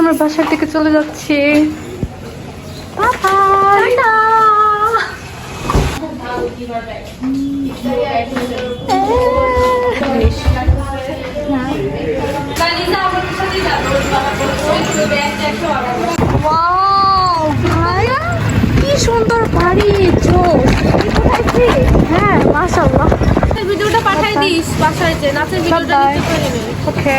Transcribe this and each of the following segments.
আমার বাসার দিকে চলে যাচ্ছি। কি সুন্দর বাড়ি হ্যাঁ মাশাআল্লাহ। ভিডিওটা পাঠাই দিস বাসায় যে নাচের ভিডিওটা okay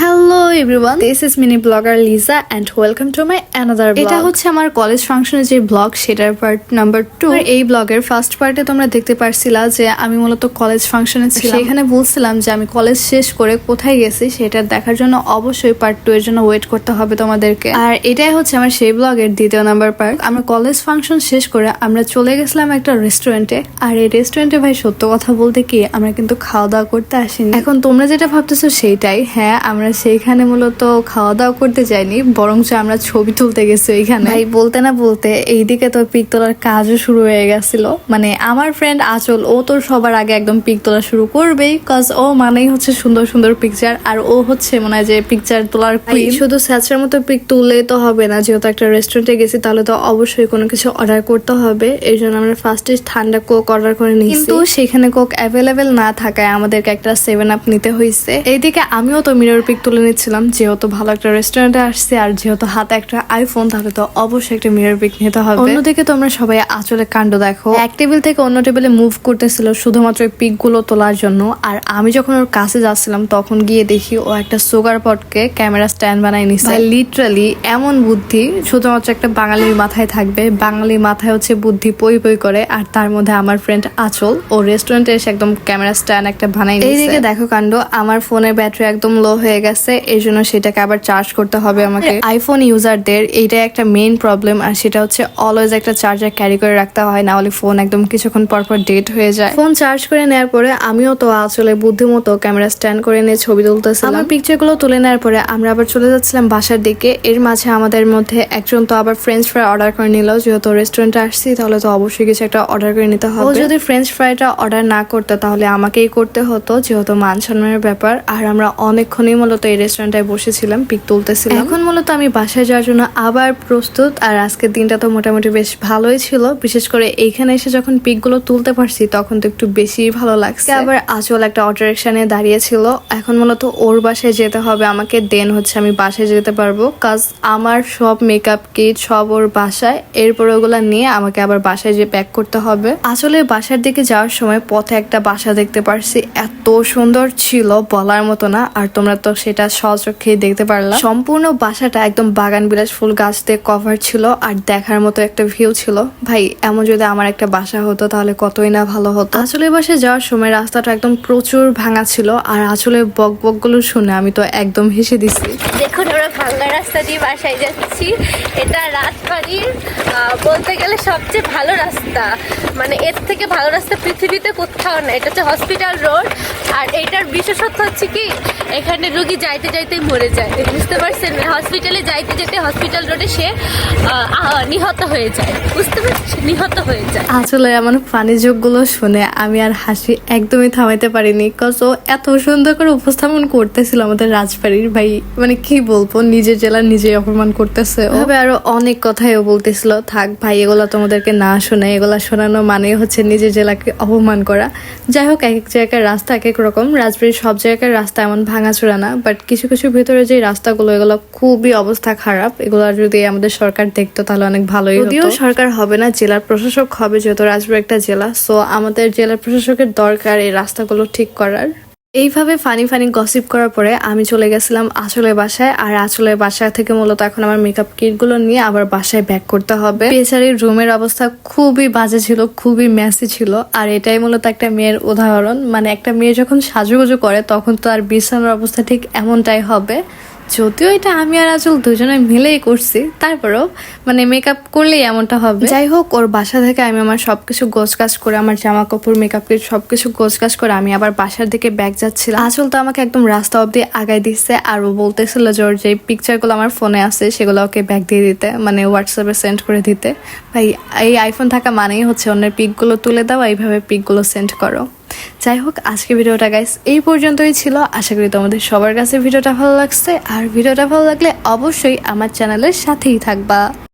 hello everyone this is mini blogger Liza and welcome to my another এটা হচ্ছে আমার কলেজ ফাংশনের যে ব্লগ সেটার পার্ট নাম্বার টু এই ব্লগের ফার্স্ট পার্টে তোমরা দেখতে পারছিলা যে আমি মূলত কলেজ ফাংশনে ছিলাম। সেখানে বলছিলাম যে আমি কলেজ শেষ করে কোথায় গেছি সেটা দেখার জন্য অবশ্যই পার্ট টু এর জন্য ওয়েট করতে হবে তোমাদেরকে। আর এটাই হচ্ছে আমার সেই ব্লগের দ্বিতীয় নাম্বার পার্ট আমরা কলেজ ফাংশন শেষ করে আমরা চলে গেছিলাম একটা রেস্টুরেন্টে আর এই রেস্টুরেন্টে ভাই সত্য কথা বলতে কি আমরা কিন্তু খাওয়া দাওয়া করতে আসিনি। এখন তোমরা যেটা ভাবতেছো সেইটাই। হ্যাঁ আমরা সেইখানে মূলত খাওয়া দাওয়া করতে যাইনি বরঞ্চ আমরা ছবি তুলতে গেছি ওইখানে। ভাই বলতে না বলতে এইদিকে তো পিক তোলার কাজও শুরু হয়ে গেছিল। মানে আমার ফ্রেন্ড আচল ও তো সবার আগে একদম পিক তোলা শুরু করবেই কজ ও মানেই হচ্ছে সুন্দর সুন্দর পিকচার আর ও হচ্ছে মনে হয় যে পিকচার তোলার শুধু স্যাচরার মতো পিক তুললেই তো হবে না যেহেতু একটা রেস্টুরেন্টে গেছি তাহলে তো অবশ্যই কোনো কিছু অর্ডার করতে হবে। এই জন্য আমরা ফার্স্টে ঠান্ডা কোক অর্ডার করে নিই কিন্তু সেখানে কোক অ্যাভেলেবেল না থাকায় আমাদেরকে একটা সেভেন আপ নিতে হয়েছে এইদিকে আমিও তো মিরর পিক তুলে নিচ্ছিলাম। যেহেতু ভালো একটা রেস্টুরেন্টে আসছে আর যেহেতু হাতে একটা আইফোন তাহলে তো অবশ্যই একটা মিরর পিক নিতে হবে। অন্যদিকে তোমরা সবাই আচলে কাণ্ড দেখো। এক টেবিল থেকে অন্য টেবিলে মুভ করতেছিল শুধুমাত্র এই পিকগুলো তোলার জন্য। আর আমি যখন ওর কাছে যাচ্ছিলাম তখন গিয়ে দেখি ও একটা সুগার পটকে ক্যামেরা স্ট্যান্ড বানাই নিছে। লিটারালি এমন বুদ্ধি শুধুমাত্র একটা বাঙালির মাথায় থাকবে। বাঙালির মাথায় হচ্ছে বুদ্ধি পই পই করে। আর তার মধ্যে আমার ফ্রেন্ড আচল। ও রেস্টুরেন্টে এসে একদম ক্যামেরা স্ট্যান্ড একটা বানাই এইদিকে দেখো কাণ্ড আমার ফোনের ব্যাটারি একদম লো হয়ে গেছে এই জন্য সেটাকে আবার চার্জ করতে হবে আমাকে। আইফোন ইউজারদের এইটা একটা মেইন প্রবলেম আর সেটা হচ্ছে অলওয়েজ একটা চার্জার ক্যারি করে রাখতে হয় না হলে ফোন একদম কিছুক্ষণ পর পর ডেট হয়ে যায়। ফোন চার্জ করে নেওয়ার পরে আমিও তো আসলে বুদ্ধিমতো ক্যামেরা স্ট্যান্ড করে নিয়ে ছবি তুলতেছিলাম। আমার পিকচারগুলো তুলে নেওয়ার পরে আমরা আবার চলে যাচ্ছিলাম বাসার দিকে। এর মাঝে আমাদের মধ্যে একজন তো আবার ফ্রেঞ্চ ফ্রাই অর্ডার করে নিল। যেহেতু রেস্টুরেন্টে আসছি তাহলে তো অবশ্যই কিছু একটা অর্ডার করে নিতে হবে। ও যদি ফ্রেঞ্চ ফ্রাইটা অর্ডার না করতে তাহলে আমাকেই করতে হতো যেহেতু মান সম্মানের ব্যাপার। আর আমরা অনেকক্ষণই মূলত এই রেস্টুরেন্টে বসেছিলাম পিক তুলতেছিলাম। এখন মূলত আমি বাসায় যাওয়ার জন্য আবার প্রস্তুত আর আজকের দিনটা তো মোটামুটি বেশ ভালোই ছিল। বিশেষ করে এইখানে এসে যখন পিকগুলো তুলতে পারছি তখন তো একটু বেশি ভালো লাগছে। আবার আচল একটা অটো রিক্সানে দাঁড়িয়েছিল। এখন মূলত ওর বাসায় যেতে হবে আমাকে দেন হচ্ছে আমি বাসায় যেতে পারব। কাজ আমার সব মেকআপ কিট সব ওর বাসায়। এরপর ওগুলো নিয়ে আমাকে আবার বাসায় যে প্যাক করতে হবে। আসলে বাসার দিকে যাওয়ার সময় পথে একটা বাসা দেখতে পারছি। এত সুন্দর ছিল বলার মতো না। আর তোমরা তো সেটা সচক্ষেই দেখতে পারলাম। সম্পূর্ণ বাসাটা একদম বাগান বিলাস ফুল গাছ দিয়ে কভার ছিল আর দেখার মতো একটা ভিউ ছিল। ভাই, এমন যদি আমার একটা বাসা হতো তাহলে কতই না ভালো হতো। আসলে বাসে যাওয়ার সময় রাস্তাটা একদম প্রচুর ভাঙা ছিল আর আসলে বক বকগুলো শুনে আমি তো একদম হেসে দিছি। দেখুন আমরা ভাঙ্গা রাস্তা দিয়ে বাসায় যাচ্ছি। এটা রাজবাড়ির বলতে গেলে সবচেয়ে ভালো রাস্তা। মানে এর থেকে ভালো রাস্তা পৃথিবীতে কোথাও না। এটা হচ্ছে হসপিটাল রোড আর এইটার বিশেষত্ব হচ্ছে কি? এখানে রুগী যাইতে যাইতে মরে যায়। বুঝতে পারছেন? হসপিটালে যাইতে যেতে হসপিটাল রোডে সে নিহত হয়ে যায়। বুঝতে পারছেন? নিহত হয়ে যায়। আসলে আমার ফানি গুলো শুনে আমি আর হাসি একদমই থামাইতে পারিনি। কজ ও এত সুন্দর করে উপস্থাপন করতেছিল আমাদের রাজবাড়ির ভাই। মানে কি বলব? নিজের জেলা নিজে অপমান করতেছে ওভাবে আরও অনেক কথাই ও বলতেছিল। থাক ভাই এগুলো তোমাদেরকে না শোনে এগুলা শোনানো মানে হচ্ছে নিজের জেলাকে অপমান করা। যাই হোক এক এক জায়গার রাস্তা এক এক রকম। রাজবাড়ির সব জায়গার রাস্তা এমন ভাঙাচোরা না। বাট কিছু কিছু ভিতরে যে রাস্তাগুলো, এগুলো খুবই অবস্থা খারাপ। এগুলো যদি আমাদের সরকার দেখতো, তাহলে অনেক ভালোই যদিও সরকার হবে না, জেলার প্রশাসক হবে, যেহেতু রাজবাড়ি একটা জেলা সো আমাদের জেলার প্রশাসকের দরকার এই রাস্তাগুলো ঠিক করার। এইভাবে ফানি ফানি গসিপ করার পরে আমি চলে গেছিলাম আঁচলের বাসায়, আর আঁচলের বাসা থেকে মূলত এখন আমার মেকআপ কিটগুলো নিয়ে আবার বাসায় ব্যাক করতে হবে। বেচারির রুমের অবস্থা খুবই বাজে ছিল, খুবই ম্যাসি ছিল, আর এটাই মূলত একটা মেয়ের উদাহরণ। মানে একটা মেয়ে যখন সাজুগুজু করে, তখন তো আর বিছানার অবস্থা ঠিক এমনটাই হবে। যদিও এটা আমি আর আচল দুজনে মিলেই করছি তারপরেও মানে মেকআপ করলেই এমনটা হবে। যাই হোক ওর বাসা থেকে আমি আমার সবকিছু গোছ কাজ করে আমার জামা কাপড় মেকআপ কিট সবকিছু গোছ কাজ করে আমি আবার বাসার দিকে ব্যাগ যাচ্ছিলাম। আচল তো আমাকে একদম রাস্তা অব্দি আগায় দিচ্ছে আর ও বলতেছিল যে ওর যে পিকচারগুলো আমার ফোনে আছে সেগুলো ওকে ব্যাগ দিয়ে দিতে মানে হোয়াটসঅ্যাপে সেন্ড করে দিতে। ভাই এই আইফোন থাকা মানেই হচ্ছে অন্যের পিকগুলো তুলে দাও এইভাবে পিকগুলো সেন্ড করো। যাই হোক আজকে ভিডিওটা গাইস এই পর্যন্তই ছিল। আশা করি তোমাদের সবার কাছে ভিডিওটা ভালো লাগছে। আর ভিডিওটা ভালো লাগলে অবশ্যই আমার চ্যানেলের সাথেই থাকবা।